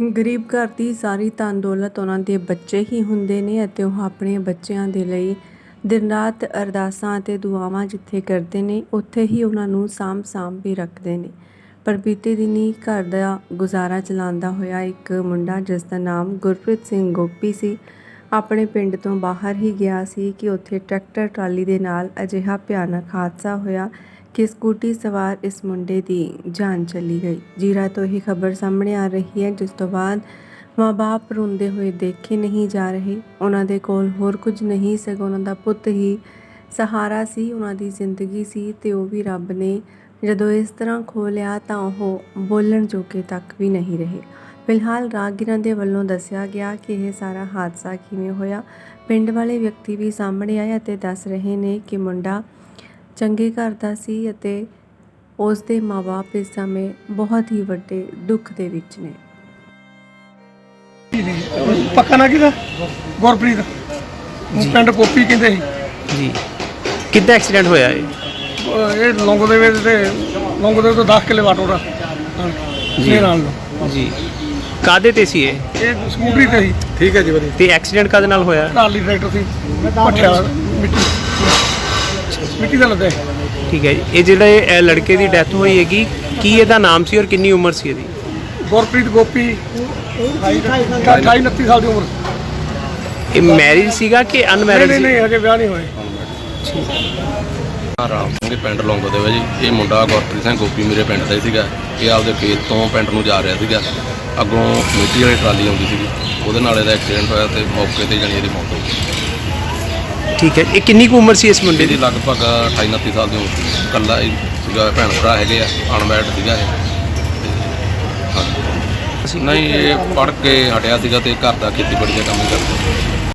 ਗਰੀਬ ਘਰ ਦੀ ਸਾਰੀ ਧਨ ਦੌਲਤ ਉਹਨਾਂ ਦੇ ਬੱਚੇ ਹੀ ਹੁੰਦੇ ਨੇ ਅਤੇ ਉਹ ਆਪਣੇ ਬੱਚਿਆਂ ਦੇ ਲਈ ਦਿਨ ਰਾਤ ਅਰਦਾਸਾਂ ਅਤੇ ਦੁਆਵਾਂ ਜਿੱਥੇ ਕਰਦੇ ਨੇ, ਉੱਥੇ ਹੀ ਉਹਨਾਂ ਨੂੰ ਸਾਂਭ ਸਾਂਭ ਵੀ ਰੱਖਦੇ ਨੇ। ਪਰ ਬੀਤੇ ਦਿਨੀ ਘਰ ਦਾ ਗੁਜ਼ਾਰਾ ਚਲਾਉਂਦਾ ਹੋਇਆ ਇੱਕ ਮੁੰਡਾ, ਜਿਸ ਦਾ ਨਾਮ ਗੁਰਪ੍ਰੀਤ ਸਿੰਘ ਗੋਪੀ ਸੀ, ਆਪਣੇ ਪਿੰਡ ਤੋਂ ਬਾਹਰ ਹੀ ਗਿਆ ਸੀ ਕਿ ਉੱਥੇ ਟਰੈਕਟਰ ਟਰਾਲੀ ਦੇ ਨਾਲ ਅਜਿਹਾ ਭਿਆਨਕ ਹਾਦਸਾ ਹੋਇਆ ਕਿ ਸਕੂਟੀ ਸਵਾਰ ਇਸ ਮੁੰਡੇ ਦੀ ਜਾਨ ਚਲੀ ਗਈ। ਜੀਰਾ ਤੋਂ ਇਹ ਖਬਰ ਸਾਹਮਣੇ ਆ ਰਹੀ ਹੈ, ਜਿਸ ਤੋਂ ਬਾਅਦ ਮਾਂ-ਬਾਪ ਰੋਂਦੇ ਹੋਏ ਦੇਖੇ ਨਹੀਂ ਜਾ ਰਹੇ। ਉਹਨਾਂ ਦੇ ਕੋਲ ਹੋਰ ਕੁਝ ਨਹੀਂ ਸਗੋਂ ਉਹਨਾਂ ਦਾ ਪੁੱਤ ਹੀ ਸਹਾਰਾ ਸੀ, ਉਹਨਾਂ ਦੀ ਜ਼ਿੰਦਗੀ ਸੀ ਤੇ ਉਹ ਵੀ ਰੱਬ ਨੇ ਜਦੋਂ ਇਸ ਤਰ੍ਹਾਂ ਖੋ ਲਿਆ ਤਾਂ ਉਹ ਬੋਲਣ ਜੋਗੇ ਤੱਕ ਵੀ ਨਹੀਂ ਰਹੇ। ਫਿਲਹਾਲ ਰਾਗੀਰਾਂ ਦੇ ਵੱਲੋਂ ਦੱਸਿਆ ਗਿਆ ਕਿ ਇਹ ਸਾਰਾ ਹਾਦਸਾ ਕਿਵੇਂ ਹੋਇਆ, ਪਿੰਡ ਵਾਲੇ ਵਿਅਕਤੀ ਵੀ ਸਾਹਮਣੇ ਆਏ ਅਤੇ ਦੱਸ ਰਹੇ ਨੇ ਕਿ ਮੁੰਡਾ ਚੰਗੇ ਘਰ ਦਾ ਸੀ ਅਤੇ ਉਸ ਦੇ ਮਾਪੇ ਇਸ ਸਮੇਂ ਬਹੁਤ ਹੀ ਵੱਡੇ ਦੁੱਖ ਦੇ ਵਿੱਚ ਨੇ। ਪੱਕਾ ਨਾ ਕਿਹਦਾ? ਗੁਰਪ੍ਰੀਤ। ਪਿੰਡ ਕੋਪੀ ਕਹਿੰਦੇ ਸੀ। ਜੀ। ਕਿੱਦਾਂ ਐਕਸੀਡੈਂਟ ਹੋਇਆ ਇਹ? ਇਹ ਲੌਂਗੋ ਦੇ ਵਿੱਚ ਤੇ ਲੌਂਗੋ ਦੇ ਤੋਂ 10 ਕਿਲੇ ਵਾਟ ਜੀ। ਨਾਲ। ਜੀ। ਕਾਦੇ ਤੇ ਸੀ ਇਹ? ਇਹ ਸਕੂਟਰੀ ਤੇ ਸੀ। ਠੀਕ ਹੈ ਜੀ ਵਧੀਆ। ਤੇ ਐਕਸੀਡੈਂਟ ਕਦ ਨਾਲ ਹੋਇਆ? ਟਰਾਲੀ ਟਰੈਕਟਰ ਸੀ ਪੱਠਿਆ ਮਿੱਟੀ। ਮਿੱਟੀ ਦਾ ਸੀ। ਠੀਕ ਹੈ ਜੀ। ਇਹ ਜਿਹੜਾ ਇਹ ਇਹ ਲੜਕੇ ਦੀ ਡੈਥ ਹੋਈ ਹੈਗੀ ਕੀ ਇਹਦਾ ਨਾਮ ਸੀ ਔਰ ਕਿੰਨੀ ਉਮਰ ਸੀ ਇਹਦੀ? ਗੁਰਪ੍ਰੀਤ ਗੋਪੀ 28 29 ਸਾਲ ਦੀ ਉਮਰ ਇਹ ਮੈਰਿਜ ਸੀਗਾ ਕਿ ਨਹੀਂ ਅਨਮੈਰਿਜ ਨਹੀਂ ਨਹੀਂ ਹਜੇ ਵਿਆਹ ਨਹੀਂ ਹੋਏ। ਰਾਮ ਸਿੰਘ ਦੇ ਪਿੰਡ ਲੌਂਗੋ ਦੇ ਵਾ ਜੀ। ਇਹ ਮੁੰਡਾ ਗੁਰਪ੍ਰੀਤ ਸਿੰਘ ਗੋਪੀ ਮੇਰੇ ਪਿੰਡ ਦਾ ਹੀ ਸੀਗਾ। ਇਹ ਆਪਦੇ ਖੇਤ ਤੋਂ ਪਿੰਡ ਨੂੰ ਜਾ ਰਿਹਾ ਸੀਗਾ। ਅੱਗੋਂ ਮਿੱਟੀ ਵਾਲੀ ਟਰਾਲੀ ਆਉਂਦੀ ਸੀਗੀ। ਉਹਦੇ ਨਾਲ ਇਹਦਾ ਐਕਸੀਡੈਂਟ ਹੋਇਆ ਤੇ ਮੌਕੇ ਤੇ ਜਾਣੀ ਇਹਦੀ ਮੌਤ ਹੋ ਗਈ। ਠੀਕ ਹੈ। ਇਹ ਕਿੰਨੀ ਕੁ ਉਮਰ ਸੀ ਇਸ ਮੁੰਡੇ ਇਹਦੀ ਦੀ? ਲਗਭਗ 28 29 ਸਾਲ ਦੀ ਉਮਰ ਸੀ ਇਕੱਲਾ ਹੀ ਸੀਗਾ ਭੈਣ ਭਰਾ ਹੈਗੇ ਆ ਅਨਮੈਰਿਡ ਸੀਗਾ ਇਹ। ਤੇ ਹਾਂਜੀ ਨਹੀਂ ਇਹ ਪੜ੍ਹ ਕੇ ਹਟਿਆ ਸੀਗਾ ਤੇ ਘਰ ਦਾ ਖੇਤੀਬਾੜੀ ਦਾ ਕੰਮ ਕਰਦਾ।